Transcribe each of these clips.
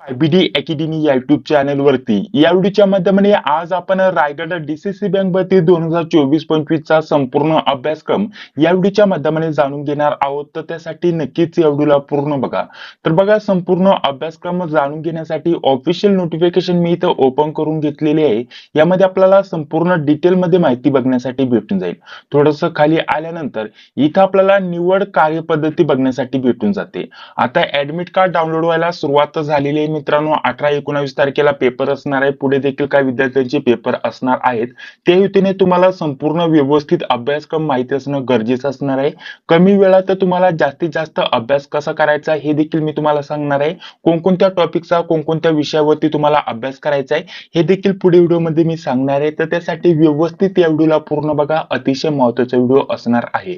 IBD academy या YouTube channel वरती. या व्हिडिओच्या माध्यमाने आज आपण रायगड डीसीसी बँक भरती दोन हजार चोवीस पंचवीस चा संपूर्ण अभ्यासक्रम या व्हिडिओच्या माध्यमाने जाणून घेणार आहोत. तर त्यासाठी नक्कीच या व्हिडिओला पूर्ण बघा. तर बघा संपूर्ण अभ्यासक्रम जाणून घेण्यासाठी ऑफिशियल नोटिफिकेशन मी इथं ओपन करून घेतलेले आहे. यामध्ये आपल्याला संपूर्ण डिटेलमध्ये माहिती बघण्यासाठी भेटून जाईल. थोडस खाली आल्यानंतर इथं आपल्याला निवड कार्यपद्धती बघण्यासाठी भेटून जाते. आता ऍडमिट कार्ड डाउनलोड व्हायला सुरुवात झालेली आहे मित्रांनो अठरा एकोणावीस तारखेला पेपर असणार आहे. पुढे देखील काही विद्यार्थ्यांचे पेपर असणार आहेत. त्या युतीने तुम्हाला संपूर्ण व्यवस्थित अभ्यासक्रम माहिती असणं गरजेचं असणार आहे. कमी वेळात तुम्हाला जास्तीत जास्त अभ्यास कसा करायचा हे देखील मी तुम्हाला सांगणार आहे. कोणकोणत्या टॉपिकचा कोणकोणत्या विषयावरती तुम्हाला अभ्यास करायचा आहे हे देखील पुढे व्हिडिओमध्ये मी सांगणार आहे. तर त्यासाठी व्यवस्थित या व्हिडिओला पूर्ण बघा. अतिशय महत्त्वाचा व्हिडिओ असणार आहे.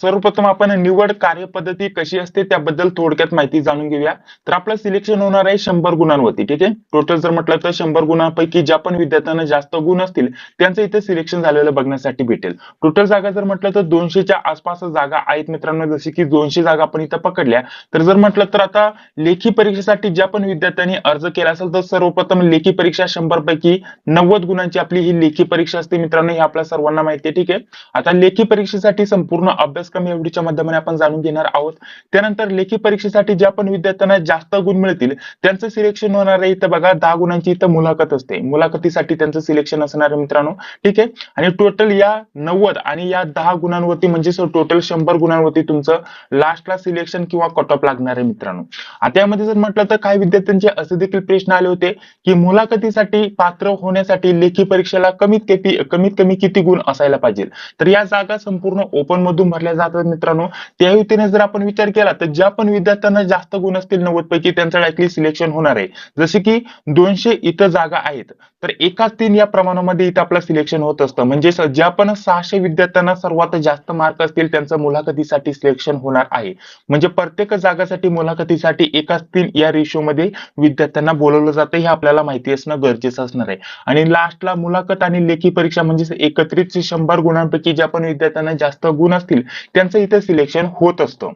सर्वप्रथम आपण निवड कार्यपद्धती कशी असते त्याबद्दल थोडक्यात माहिती जाणून घेऊया. तर आपलं सिलेक्शन होणार आहे शंभर गुणांवरती ठीक आहे? टोटल जर म्हटलं तर शंभर गुणांपैकी ज्या पण विद्यार्थ्यांना जास्त गुण असतील त्यांचं इथे सिलेक्शन झालेलं बघण्यासाठी भेटेल. टोटल जागा जर म्हटलं तर दोनशेच्या आसपास जागा आहेत मित्रांनो जसे की दोनशे जागा आपण इथं पकडल्या. तर जर म्हटलं तर आता लेखी परीक्षेसाठी ज्या पण विद्यार्थ्यांनी अर्ज केला असेल तर सर्वप्रथम लेखी परीक्षा शंभर पैकी नव्वद गुणांची आपली ही लेखी परीक्षा असते मित्रांनो हे आपल्या सर्वांना माहिती आहे ठीक आहे? आता लेखी परीक्षेसाठी संपूर्ण अभ्यासक्रम एवढीच्या माध्यमाने आपण जाणून घेणार आहोत. त्यानंतर लेखी परीक्षेसाठी ज्या पण विद्यार्थ्यांना जास्त गुण मिळतील त्यांचं सिलेक्शन होणार आहे. इथं बघा दहा गुणांची इथं मुलाखत असते. मुलाखतीसाठी त्यांचं सिलेक्शन असणार आहे मित्रांनो. ठीक आहे? आणि टोटल या नव्वद आणि या दहा गुणांवरती म्हणजे टोटल शंभर गुणांवरती तुमचं लास्टला सिलेक्शन किंवा कट ऑफ लागणार आहे मित्रांनो. आता यामध्ये जर म्हटलं तर काही विद्यार्थ्यांचे असे देखील प्रश्न आले होते की मुलाखतीसाठी पात्र होण्यासाठी लेखी परीक्षेला कमीत कमी कमीत कमी किती गुण असायला पाहिजे? तर या जागा संपूर्ण ओपन मधून भरल्या जातात मित्रांनो. त्या युतीने जर आपण विचार केला तर ज्या पण विद्यार्थ्यांना जास्त गुण असतील नव्वद पैकी त्यांचं डायरेक्टली सिलेक्शन होणार आहे. जसे की दोनशे इथं जागा आहेत तर एकाच तीन या प्रमाणामध्ये इथं आपलं सिलेक्शन होत असतं. म्हणजे ज्या पण सहाशे विद्यार्थ्यांना सर्वात जास्त मार्क असतील त्यांचं मुलाखतीसाठी सिलेक्शन होणार आहे. म्हणजे प्रत्येक जागासाठी मुलाखतीसाठी एकाच तीन या रेशो मध्ये विद्यार्थ्यांना बोलवलं जातं हे आपल्याला माहिती असणं गरजेचं असणार आहे. आणि लास्टला मुलाखत आणि लेखी परीक्षा म्हणजे एकत्रित शंभर गुणांपैकी ज्या पण विद्यार्थ्यांना जास्त गुण असतील त्यांचं इथं सिलेक्शन होत असतं.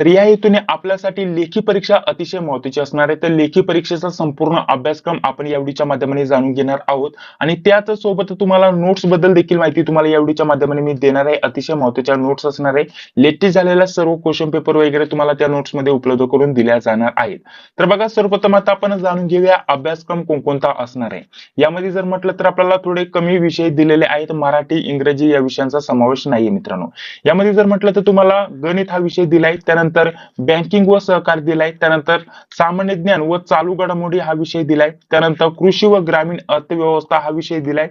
तर या हेतूने आपल्यासाठी लेखी परीक्षा अतिशय महत्वाची असणार आहे. तर लेखी परीक्षेचा संपूर्ण अभ्यासक्रम आपण यावडीच्या माध्यमाने जाणून घेणार आहोत. आणि त्याच सोबत तुम्हाला नोट्सबद्दल देखील माहिती तुम्हाला यावडीच्या माध्यमाने मी देणार आहे. अतिशय महत्त्वाच्या नोट्स असणार आहे. लेटेस्ट झालेल्या सर्व क्वेश्चन पेपर वगैरे तुम्हाला त्या नोट्समध्ये उपलब्ध करून दिल्या जाणार आहेत. तर बघा सर्वप्रथम आता आपण जाणून घेऊया अभ्यासक्रम कोणकोणता असणार आहे. यामध्ये जर म्हटलं तर आपल्याला थोडे कमी विषय दिलेले आहेत. मराठी इंग्रजी या विषयांचा समावेश नाहीये मित्रांनो. यामध्ये जर म्हटलं तर तुम्हाला गणित हा विषय दिलाय. त्यानंतर बँकिंग व सहकार दिलाय. त्यानंतर सामान्य ज्ञान व चालू घडामोडी हा विषय दिलाय. त्यानंतर कृषी व ग्रामीण अर्थव्यवस्था हा विषय दिलाय.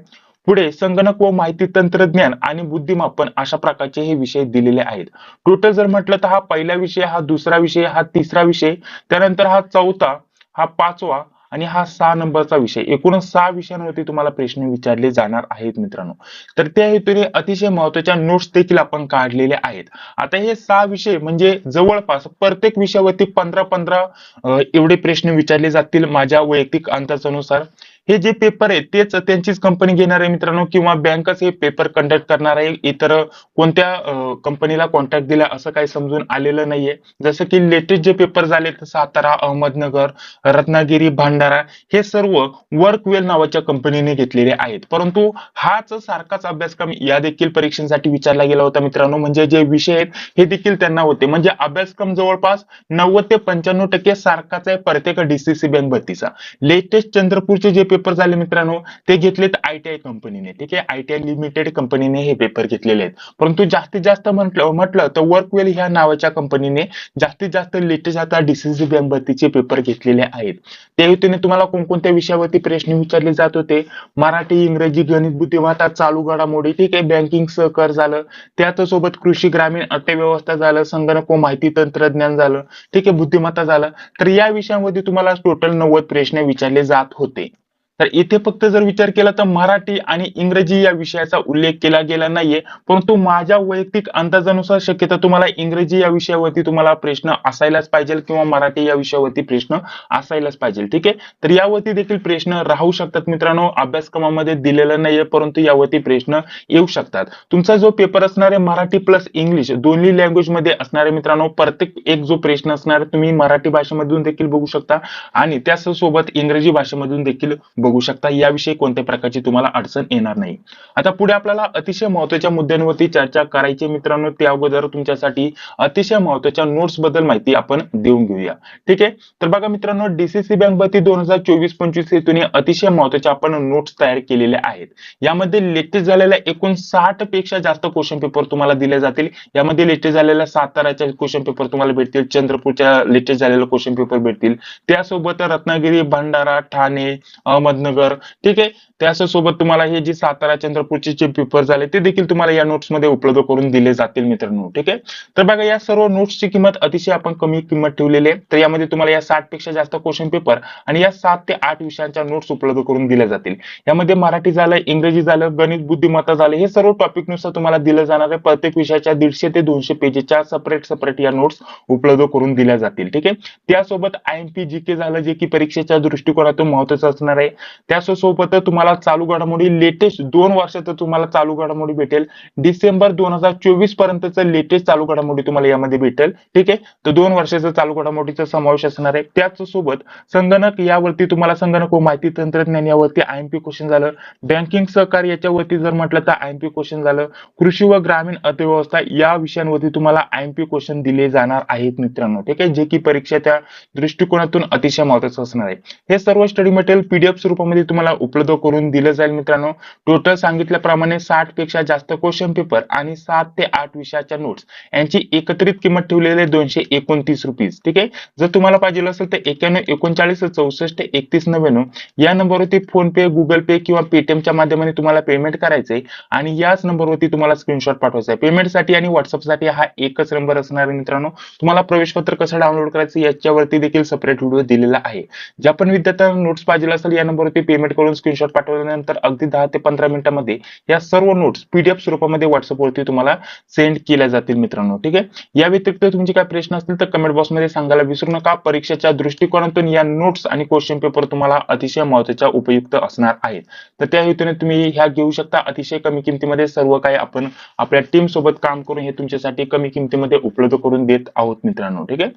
पुढे संगणक व माहिती तंत्रज्ञान आणि बुद्धिमापन अशा प्रकारचे हे विषय दिलेले आहेत. टोटल जर म्हटलं तर हा पहिला विषय हा दुसरा विषय हा तिसरा विषय त्यानंतर हा चौथा हा पाचवा आणि हा सहा नंबरचा विषय एकूण सहा विषयांवरती तुम्हाला प्रश्न विचारले जाणार आहेत मित्रांनो. तर त्या हेतूने अतिशय महत्त्वाच्या नोट्स देखील आपण काढलेल्या आहेत. आता हे सहा विषय म्हणजे जवळपास प्रत्येक विषयावरती पंधरा पंधरा एवढे प्रश्न विचारले जातील माझ्या वैयक्तिक अंदाजानुसार. हे जे पेपर आहेत तेच त्यांचीच कंपनी घेणार आहे मित्रांनो किंवा बँकच हे पेपर कंडक्ट करणार आहे. इतर कोणत्या कंपनीला कॉन्ट्रॅक्ट दिला असं काही समजून आलेलं नाहीये. जसं की लेटेस्ट जे पेपर झाले तर सातारा अहमदनगर रत्नागिरी भंडारा हे सर्व वर्कवेल नावाच्या कंपनीने घेतलेले आहेत. परंतु हाच सारखाच अभ्यासक्रम या देखील परीक्षेसाठी विचारला गेला होता मित्रांनो. म्हणजे जे विषय आहेत हे देखील त्यांना होते. म्हणजे अभ्यासक्रम जवळपास नव्वद ते पंच्याण्णव टक्के सारखाच आहे प्रत्येक डीसीसी बँक भरतीचा. लेटेस्ट चंद्रपूरचे जे पेपर झाले मित्रांनो ते घेतलेत आयटीआय कंपनीने ठीक आहे? आयटीआय लिमिटेड कंपनीने हे पेपर घेतलेले आहेत. परंतु जास्तीत जास्त म्हटलं म्हटलं तर वर्कवेल ह्या नावाच्या कंपनीने जास्तीत जास्त लेटेस्ट आता डीसीसी बँक भरतीचे पेपर घेतलेले आहेत. त्या हेतूने तुम्हाला कोणकोणत्या विषयावरती प्रश्न विचारले जात होते? मराठी इंग्रजी गणित बुद्धिमत्ता चालू घडामोडी ठीक आहे? बँकिंग सहकार झालं. त्याचसोबत कृषी ग्रामीण अर्थव्यवस्था झालं संगणक व माहिती तंत्रज्ञान झालं ठीक आहे? बुद्धिमत्ता झालं. तर या विषयामध्ये तुम्हाला टोटल नव्वद प्रश्न विचारले जात होते. तर इथे फक्त जर विचार केला तर मराठी आणि इंग्रजी या विषयाचा उल्लेख केला गेला नाहीये. परंतु माझ्या वैयक्तिक अंदाजानुसार शक्यता तुम्हाला इंग्रजी या विषयावरती तुम्हाला प्रश्न असायलाच पाहिजे किंवा मराठी या विषयावरती प्रश्न असायलाच पाहिजे. ठीक आहे? तर यावरती देखील प्रश्न राहू शकतात मित्रांनो. अभ्यासक्रमामध्ये दिलेलं नाहीये परंतु यावरती प्रश्न येऊ शकतात. तुमचा जो पेपर असणार आहे मराठी प्लस इंग्लिश दोन्ही लँग्वेजमध्ये असणारे मित्रांनो. प्रत्येक एक जो प्रश्न असणार तुम्ही मराठी भाषेमधून देखील बघू शकता. आणि त्याच सोबत इंग्रजी भाषेमधून देखील बघू शकता याविषयी कोणत्या प्रकारची तुम्हाला अडचण येणार नाही. आता पुढे आपल्याला अतिशय महत्त्वाच्या मुद्द्यांवरती चर्चा करायची मित्रांनो त्या अगोदर तुमच्यासाठी अतिशय महत्त्वाच्या नोट्सबद्दल माहिती आपण देऊन घेऊया. ठीक आहे? तर बघा मित्रांनो डीसीसी बँक वरती दोन हजार चोवीस पंचवीस हेतून अतिशय महत्त्वाच्या आपण नोट्स तयार केलेल्या आहेत. यामध्ये लेटेस्ट झालेल्या एकूण साठपेक्षा जास्त क्वेश्चन पेपर तुम्हाला दिले जातील. यामध्ये लेटेस्ट झालेल्या साताराच्या क्वेश्चन पेपर तुम्हाला भेटतील चंद्रपूरच्या लेटेस्ट झालेले क्वेश्चन पेपर भेटतील. त्यासोबत रत्नागिरी भंडारा ठाणे अहमदनगर ठीक आहे? त्यासोबत तुम्हाला हे जे सातारा चंद्रपूरचे जे पेपर झाले ते देखील तुम्हाला या नोट्समध्ये उपलब्ध करून दिले जातील मित्रांनो. ठीक आहे? तर बघा या सर्व नोट्सची किंमत अतिशय आपण कमी किंमत ठेवलेली आहे. तर यामध्ये तुम्हाला या साठपेक्षा जास्त क्वेश्चन पेपर आणि या सात ते आठ विषयांच्या नोट्स उपलब्ध करून दिल्या जातील. यामध्ये मराठी झालं इंग्रजी झालं गणित बुद्धिमत्ता झालं हे सर्व टॉपिकनुसार तुम्हाला दिलं जाणार आहे. प्रत्येक विषयाच्या दीडशे ते दोनशे पेजेसच्या सेपरेट सेपरेट या नोट्स उपलब्ध करून दिल्या जातील. ठीक आहे? त्यासोबत I M P G K झालं जे की परीक्षेच्या दृष्टिकोनातून महत्वाचं असणार आहे. त्यासोबत तुम्हाला चालू घडामोडी लेटेस्ट दोन वर्षाचं तुम्हाला चालू घडामोडी भेटेल. डिसेंबर दोन हजार चोवीस पर्यंतचं लेटेस्ट चालू घडामोडी तुम्हाला यामध्ये भेटेल. ठीक आहे? तर दोन वर्षाचं चालू घडामोडीचा समावेश असणार आहे. त्याच सोबत संगणक यावरती तुम्हाला संगणक व माहिती तंत्रज्ञान यावरती आय क्वेश्चन झालं. बँकिंग सहकार याच्यावरती जर म्हटलं तर आय क्वेश्चन झालं. कृषी व ग्रामीण अर्थव्यवस्था या विषयांवरती तुम्हाला आय क्वेश्चन दिले जाणार आहेत मित्रांनो. ठीक आहे? जे की परीक्षेच्या दृष्टिकोनातून अतिशय महत्वाचं असणार आहे. हे सर्व स्टडी मटेरियल पीडीएफ स्वरूपामध्ये तुम्हाला उपलब्ध करून दिलं जाईल मित्रांनो. टोटल सांगितल्याप्रमाणे साठपेक्षा जास्त क्वेश्चन पेपर आणि सात ते आठ विषयाच्या नोट्स यांची एकत्रित किंमत ठेवलेली आहे दोनशे एकोणतीस रुपीज ठीक आहे? जर तुम्हाला पाहिजे असेल तर एक्याण्णव एकोणचाळीस चौसष्ट एकतीस नव्याण्णव या नंबरवरती फोन पे गुगल पे किंवा पेटीएमच्या माध्यमाने तुम्हाला पेमेंट करायचंय आणि याच नंबरवरती तुम्हाला स्क्रीनशॉट पाठवायचा आहे. पेमेंटसाठी आणि व्हॉट्सअपसाठी हा एकच नंबर असणार आहे मित्रांनो. तुम्हाला प्रवेशपत्र कसं डाउनलोड करायचं याच्यावरती देखील सेपरेट व्हिडिओ दिलेला आहे. ज्या पण विद्यार्थ्यांना नोट्स पाहिजे असेल या नंबर नंबरवरती पेमेंट करून स्क्रीनशॉट पाठवल्यानंतर अगदी दहा ते पंधरा मिनिटांमध्ये या सर्व नोट्स पीडीएफ स्वरूपामध्ये व्हॉट्सअपवरती तुम्हाला सेंड केल्या जातील मित्रांनो. ठीक आहे? या व्यतिरिक्त तुमचे काय प्रश्न असतील तर कमेंट बॉक्समध्ये सांगायला विसरू नका. परीक्षेच्या दृष्टिकोनातून या नोट्स आणि क्वेश्चन पेपर तुम्हाला अतिशय महत्त्वाच्या उपयुक्त असणार आहेत. तर त्या हेतूने तुम्ही ह्या घेऊ शकता. अतिशय कमी किमतीमध्ये सर्व काही आपण आपल्या टीम सोबत काम करून हे तुमच्यासाठी कमी किमतीमध्ये उपलब्ध करून देत आहोत मित्रांनो. ठीक आहे?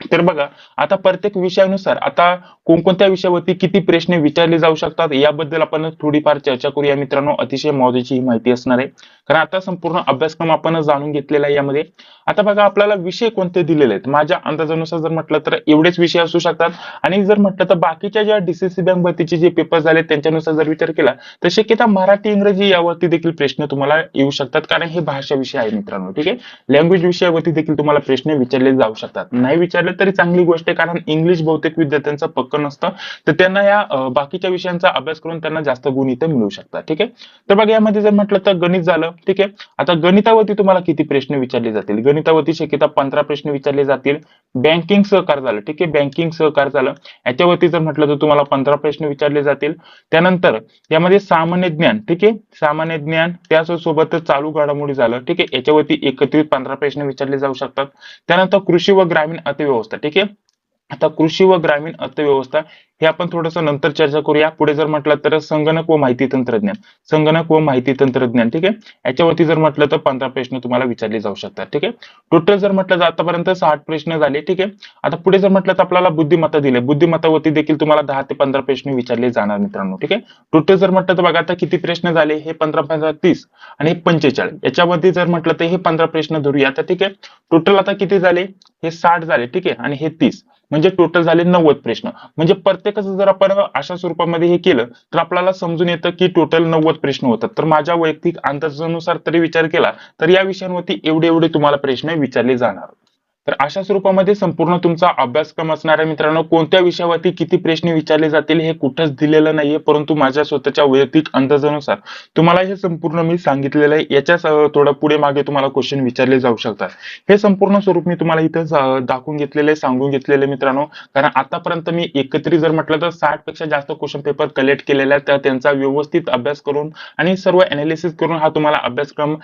तर बघा आता प्रत्येक विषयानुसार आता कोणकोणत्या विषयावरती किती प्रश्न विचारले जाऊ शकतात याबद्दल आपण थोडीफार चर्चा करूया. मित्रांनो अतिशय महत्वाची ही माहिती असणार आहे. कारण आता संपूर्ण अभ्यासक्रम आपण जाणून घेतलेला आहे यामध्ये. आता बघा आपल्याला विषय कोणते दिलेले आहेत? माझ्या अंदाजानुसार जर म्हटलं तर एवढेच विषय असू शकतात. आणि जर म्हटलं तर बाकीच्या ज्या डीसीसी बँक भरतीचे जे पेपर झाले त्यांच्यानुसार जर विचार केला तर शक्यता मराठी इंग्रजी यावरती देखील प्रश्न तुम्हाला येऊ शकतात. कारण हे भाषा विषय आहे मित्रांनो ठीक आहे? लँग्वेज विषयावरती देखील तुम्हाला प्रश्न विचारले जाऊ शकतात. नाही विचार विचारले तरी चांगली गोष्ट आहे कारण इंग्लिश बहुतेक विद्यार्थ्यांचं पक्क नसतं. तर त्यांना या बाकीच्या विषयांचा अभ्यास करून त्यांना जास्त गुण इथे मिळू शकतात ठीक आहे? तर बघा यामध्ये जर म्हटलं तर गणित झालं ठीक आहे? आता गणितावरती तुम्हाला किती प्रश्न विचारले जातील? गणितावरती शक्यता पंधरा प्रश्न विचारले जातील. बँकिंग सहकार झालं ठीक आहे? बँकिंग सहकार झालं. याच्यावरती जर म्हटलं तर तुम्हाला पंधरा प्रश्न विचारले जातील. त्यानंतर यामध्ये सामान्य ज्ञान ठीक आहे? सामान्य ज्ञान त्यासोबत चालू घडामोडी झालं ठीक आहे? याच्यावरती एकत्रित पंधरा प्रश्न विचारले जाऊ शकतात. त्यानंतर कृषी व ग्रामीण अर्थव्यवस्था ठीक आहे? आता कृषी व ग्रामीण अर्थव्यवस्था हे आपण थोडस नंतर चर्चा करूया. पुढे जर म्हटलं तर संगणक व माहिती तंत्रज्ञान. संगणक व माहिती तंत्रज्ञान ठीक आहे? याच्यावरती जर म्हटलं तर पंधरा प्रश्न तुम्हाला विचारले जाऊ शकतात ठीक आहे? टोटल जर म्हटलं तर आतापर्यंत साठ प्रश्न झाले ठीक आहे? आता पुढे जर म्हटलं तर आपल्याला बुद्धिमत्ता दिले. बुद्धिमत्तावरती देखील तुम्हाला दहा ते पंधरा प्रश्न विचारले जाणार मित्रांनो ठीक आहे? टोटल जर म्हटलं तर बघा आता किती प्रश्न झाले? हे पंधरा पंधरा तीस आणि हे पंचेचाळीस. याच्यामध्ये जर म्हटलं तर हे पंधरा प्रश्न धरूया आता ठीक आहे? टोटल आता किती झाले? हे साठ झाले ठीक आहे? आणि हे तीस. म्हणजे टोटल झाले नव्वद प्रश्न. म्हणजे प्रत्येकाचं जर आपण अशा स्वरूपामध्ये हे केलं तर आपल्याला समजून येतं की टोटल नव्वद प्रश्न होतात. तर माझ्या वैयक्तिक अंदाजानुसार तरी विचार केला तर या विषयांवरती एवढे एवढे तुम्हाला प्रश्न विचारले जाणार. तर अशा स्वरूपामध्ये संपूर्ण तुमचा अभ्यासक्रम असणार आहे मित्रांनो कोणत्या विषयावरती किती प्रश्न विचारले जातील हे कुठंच दिलेलं नाहीये परंतु माझ्या स्वतःच्या वैयक्तिक अंदाजानुसार तुम्हाला हे संपूर्ण मी सांगितलेलं आहे. याच्या थोडं पुढे मागे तुम्हाला क्वेश्चन विचारले जाऊ शकतात. हे संपूर्ण स्वरूप मी तुम्हाला इथं दाखवून घेतलेलं आहे सांगून घेतलेलं आहे मित्रांनो. कारण आतापर्यंत मी एकत्रित जर म्हटलं तर साठपेक्षा जास्त क्वेश्चन पेपर कलेक्ट केलेला आहे तर त्यांचा व्यवस्थित अभ्यास करून आणि सर्व अनालिसिस करून हा तुम्हाला अभ्यासक्रम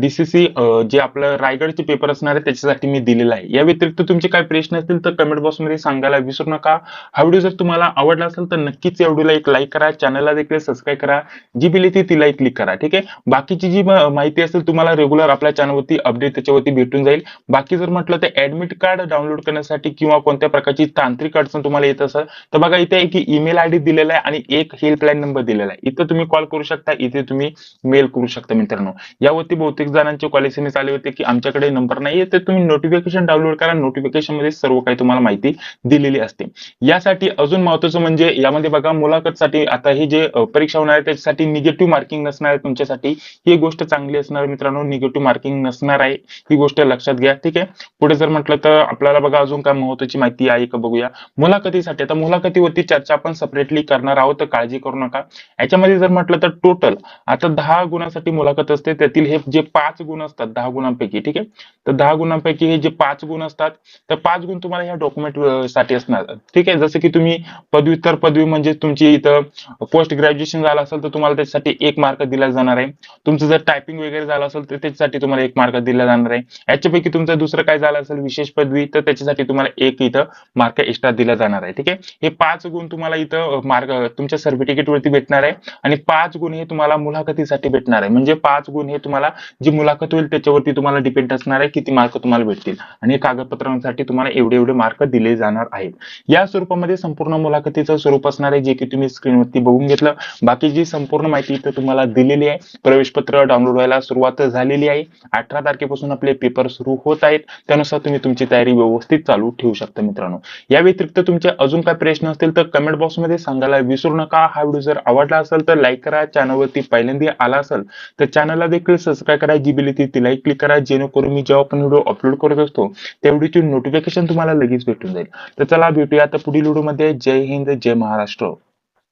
डीसीसी जे आपलं रायगडचे पेपर असणार आहे त्याच्यासाठी मी दिलेला आहे. या व्यतिरिक्त तुमचे काही प्रश्न असतील तर कमेंट बॉक्समध्ये सांगायला विसरू नका. हा व्हिडिओ जर तुम्हाला आवडला असेल तर नक्कीच या व्हिडिओला एक लाईक करा. चॅनलला देखील सबस्क्राईब करा. जी बिल येते तिलाही क्लिक करा. ठीक आहे? बाकीची जी माहिती असेल तुम्हाला रेग्युलर आपल्या चॅनलवरती अपडेट त्याच्यावरती भेटून जाईल. बाकी जर म्हटलं तर ऍडमिट कार्ड डाउनलोड करण्यासाठी किंवा कोणत्या प्रकारची तांत्रिक अडचण तुम्हाला येत असेल तर बघा इथे एक ईमेल आयडी दिलेला आहे आणि एक हेल्पलाईन नंबर दिलेला आहे. इथं तुम्ही कॉल करू शकता. इथे तुम्ही मेल करू शकता मित्रांनो. यावरती बहुतेक जणांचे कॉल एस आले होते की आमच्याकडे नंबर नाहीये तर तुम्ही नोटिफिकेशन डाउनलोड करा. नोटिफिकेशनमध्ये सर्व काही तुम्हाला माहिती दिलेली असते. यासाठी अजून महत्वाचं म्हणजे यामध्ये बघा मुलाखतसाठी आता हे जे परीक्षा होणार आहे त्याच्यासाठी निगेटिव्ह मार्किंग नसणार आहे तुमच्यासाठी. ही गोष्ट चांगली असणार मित्रांनो निगेटिव्ह मार्किंग नसणार आहे. ही गोष्ट लक्षात घ्या. ठीक आहे? पुढे जर म्हटलं तर आपल्याला बघा अजून काय महत्वाची माहिती आहे का बघूया. मुलाखतीसाठी आता मुलाखतीवरती चर्चा आपण सेपरेटली करणार आहोत. तर काळजी करू नका. याच्यामध्ये जर म्हटलं तर टोटल आता दहा गुणांसाठी मुलाखत असते. त्यातील हे जे पाच गुण असतात दहा गुणांपैकी ठीक आहे? तर दहा गुणांपैकी हे जे पाच गुण असतात तर पाच गुण तुम्हाला ह्या डॉक्युमेंटसाठी असणार. ठीक आहे? जसं की तुम्ही पदव्युत्तर पदवी म्हणजे तुमची इथं पोस्ट ग्रॅज्युएशन झालं असेल तर तुम्हाला त्याच्यासाठी एक मार्क दिला जाणार आहे. तुमचं जर टायपिंग वगैरे झालं असेल तर त्याच्यासाठी तुम्हाला एक मार्क दिला जाणार आहे. याच्यापैकी तुमचं दुसरं काय झालं असेल विशेष पदवी तर त्याच्यासाठी तुम्हाला एक इथं मार्क एक्स्ट्रा दिला जाणार आहे. ठीक आहे? हे पाच गुण तुम्हाला इथं मार्क तुमच्या सर्टिफिकेट वरती भेटणार आहे आणि पाच गुण हे तुम्हाला मुलाखतीसाठी भेटणार आहे. म्हणजे पाच गुण हे तुम्हाला जी मुलाखत होईल त्याच्यावरती तुम्हाला डिपेंड असणार आहे किती मार्क तुम्हाला भेटतील. आणि कागदपत्रांसाठी तुम्हाला एवढे एवढे मार्क दिले जाणार आहेत. या स्वरूपामध्ये संपूर्ण मुलाखतीचं स्वरूप असणार आहे जे की तुम्ही स्क्रीनवरती बघून घेतलं. बाकी जी संपूर्ण माहिती इथं तुम्हाला दिलेली आहे प्रवेशपत्र डाउनलोड व्हायला सुरुवात झालेली आहे. अठरा तारखेपासून आपले पेपर सुरू होत आहेत. त्यानुसार तुम्ही तुमची तयारी व्यवस्थित चालू ठेवू शकता मित्रांनो. या व्यतिरिक्त तुमचे अजून काय प्रश्न असतील तर कमेंट बॉक्समध्ये सांगायला विसरू नका. हा व्हिडिओ जर आवडला असेल तर लाईक करा. चॅनलवरती पहिल्यांदा आला असेल तर चॅनलला देखील सबस्क्राईब करा. जी बिल ती तिलाही क्लिक करा. जेणेकरून मी जेव्हा पण व्हिडिओ अपलोड करत असतो तेवढीची नोटिफिकेशन तुम्हाला लगेच भेटून जाईल. तर चला भेटूया. आता पुढील व्हिडिओमध्ये. जय हिंद जय महाराष्ट्र.